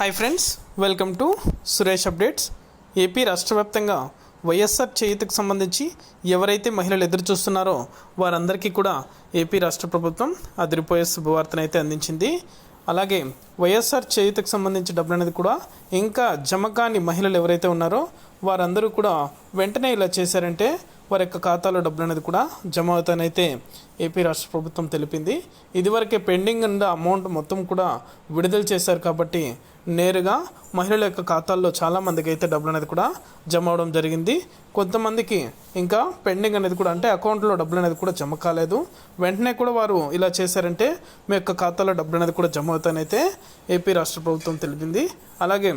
Hi friends welcome to Suresh updates AP రాష్ట్ర వ్యాప్తంగా వైఎస్ఆర్ చేయుతకు సంబంధించి ఎవరైతే మహిళలు ఎదురు చూస్తున్నారో వారందరికీ కూడా ఏపీ రాష్ట్ర ప్రభుత్వం అదిరిపోయే శుభవార్తనైతే అందించింది. అలాగే వైఎస్ఆర్ చేయుతకు సంబంధించి డబ్బులు అనేది కూడా ఇంకా జమ కాని మహిళలు ఎవరైతే ఉన్నారో వారందరూ కూడా వెంటనే ఇలా చేశారంటే వారి యొక్క ఖాతాలో డబ్బులు అనేది కూడా జమ అవుతానైతే ఏపీ రాష్ట్ర ప్రభుత్వం తెలిపింది. ఇదివరకే పెండింగ్ ఉన్న అమౌంట్ మొత్తం కూడా విడుదల చేశారు కాబట్టి నేరుగా మహిళల యొక్క ఖాతాల్లో చాలామందికి అయితే డబ్బులు అనేది కూడా జమ అవడం జరిగింది. కొంతమందికి ఇంకా పెండింగ్ అనేది కూడా అంటే అకౌంట్లో డబ్బులు అనేది కూడా జమ కాలేదు. వెంటనే కూడా వారు ఇలా చేశారంటే మీ యొక్క ఖాతాలో డబ్బులు అనేది కూడా జమ అవుతానైతే ఏపీ రాష్ట్ర ప్రభుత్వం తెలిపింది. అలాగే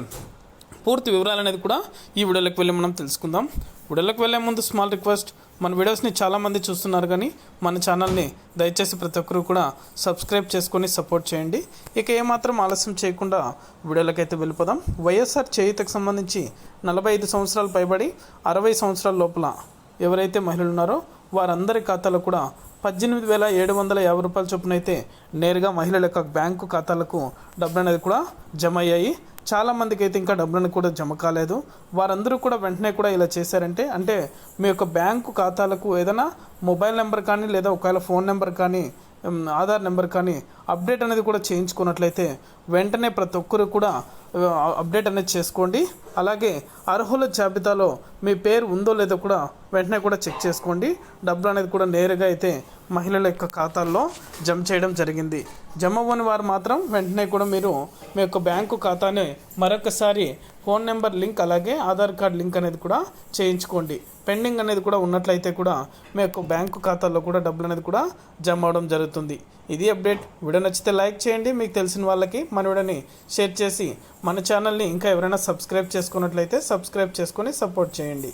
పూర్తి వివరాలు అనేది కూడా ఈ వీడియోలోకి వెళ్ళి మనం తెలుసుకుందాం. వీడియోలోకి వెళ్ళే ముందు స్మాల్ రిక్వెస్ట్ మన వీడియోస్ని చాలామంది చూస్తున్నారు కానీ మన ఛానల్ని దయచేసి ప్రతి ఒక్కరూ కూడా సబ్స్క్రైబ్ చేసుకొని సపోర్ట్ చేయండి. ఇక ఏమాత్రం ఆలస్యం చేయకుండా వీడియోలకైతే వెళ్ళిపోదాం. వైఎస్ఆర్ చేయుతకు సంబంధించి నలభై ఐదు సంవత్సరాలు పైబడి అరవై సంవత్సరాల లోపల ఎవరైతే మహిళలు ఉన్నారో వారందరి ఖాతాలో కూడా పద్దెనిమిది వేల ఏడు వందల యాభై రూపాయల చొప్పున అయితే నేరుగా మహిళల యొక్క బ్యాంకు ఖాతాలకు డబ్బులు అనేది కూడా జమ అయ్యాయి. చాలా మందికి అయితే ఇంకా డబ్బులను కూడా జమ కాలేదు. వారందరూ కూడా వెంటనే కూడా ఇలా చేశారంటే అంటే మీ యొక్క బ్యాంకు ఖాతాలకు ఏదైనా మొబైల్ నెంబర్ కానీ లేదా ఒకవేళ ఫోన్ నెంబర్ కానీ ఆధార్ నెంబర్ కానీ అప్డేట్ అనేది కూడా చేయించుకున్నట్లయితే వెంటనే ప్రతి ఒక్కరు కూడా అప్డేట్ అనేది చేసుకోండి. అలాగే అర్హుల జాబితాలో మీ పేరు ఉందో లేదో కూడా వెంటనే కూడా చెక్ చేసుకోండి. డబ్బులు అనేది కూడా నేరుగా అయితే మహిళల యొక్క ఖాతాల్లో జమ చేయడం జరిగింది. జమ అవ్వని వారు మాత్రం వెంటనే కూడా మీరు మీ యొక్క బ్యాంకు ఖాతాని మరొకసారి ఫోన్ నెంబర్ లింక్ అలాగే ఆధార్ కార్డ్ లింక్ అనేది కూడా చేయించుకోండి. పెండింగ్ అనేది కూడా ఉన్నట్లయితే కూడా మీ యొక్క బ్యాంకు ఖాతాల్లో కూడా డబ్బులు అనేది కూడా జమ అవడం జరుగుతుంది. ఇది అప్డేట్. వీడియో నచ్చితే లైక్ చేయండి. మీకు తెలిసిన వాళ్ళకి మన వీడియోని షేర్ చేసి మన ఛానల్ని ఇంకా ఎవరైనా సబ్స్క్రైబ్ చేసుకున్నట్లయితే సబ్స్క్రైబ్ చేసుకొని సపోర్ట్ చేయండి.